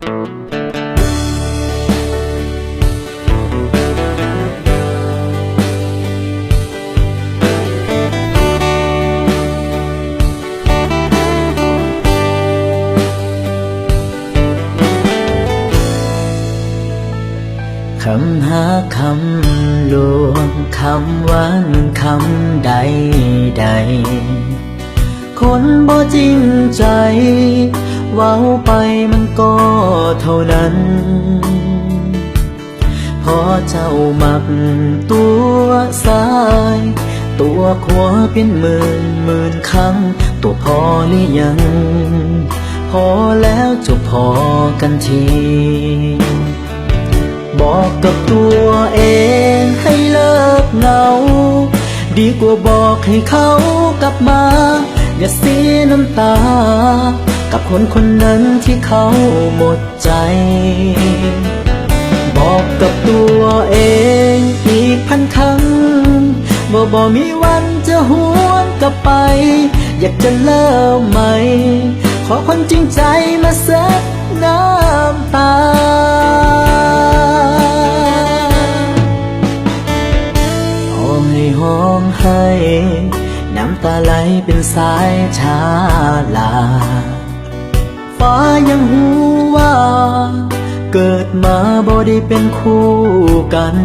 คำหาคำลวงคำหวานคำใดใด คนบ่จริงใจ เว้าไป เท่านั้น พอเจ้ามักตัวซ้าย ตัวขวาเป็นหมื่นหมื่นครั้ง ตัวพอหรือยัง พอแล้วจบพอกันที บอกกับตัวเองให้เลิกเหงา ดีกว่าบอกให้เขากลับมา อย่าเสียน้ำตา กับคนคนนั้นที่เขาหมดใจ บอกกับตัวเองอีกพันครั้งว่บ่มีวันจะหวนกลับไป อยากจะเลิกใหม่ ขอคนจริงใจมาเซ็ตน้ำตาขอให้ห้องให้ น้ำตาไหลเป็นสายชาลา ฟ้ายังหูว่า เกิดมาบ่ได้เป็นคู่กัน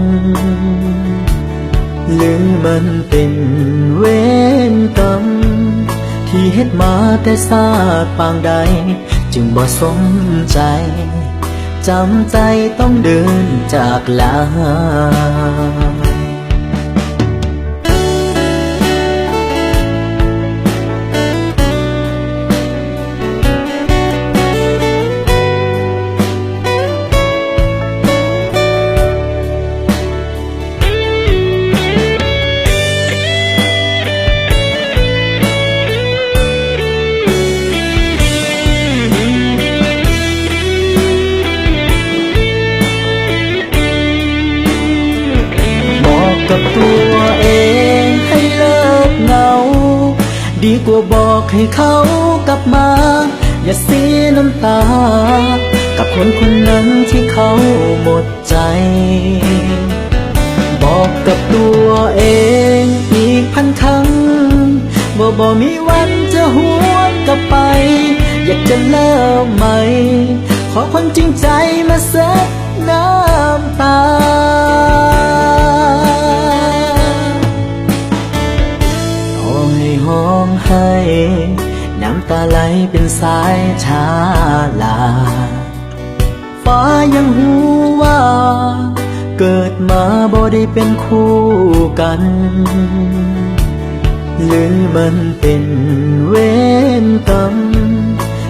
หรือมันเป็นเวรกรรม ที่เฮ็ดมาแต่ศาสตร์ปางใด จึงบ่สมใจ จำใจต้องเดินจากลา กว่าบอกให้เขากลับมา อย่าเสียน้ำตา กับคนคนนั้นที่เขาหมดใจ บอกกับตัวเองอีกพันครั้งว่าบ่มีวันจะหวนกลับไป อยากจะเลิกใหม่ ขอคนจริงใจมาเซ็ตน้ำ ห้องให้ น้ำตาไหลเป็นสายชาลา ฟ้ายังหูว่า เกิดมาบ่ได้เป็นคู่กัน หรือมันเป็นเวรกรรม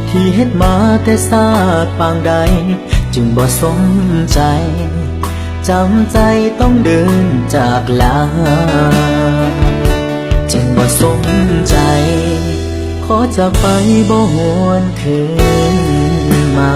ที่เฮ็ดมาแต่ศาสต์ปางใด จึงบ่สมใจจำใจต้องเดินจากลา สมใจ ขอจากไปบ่หวนคืนมา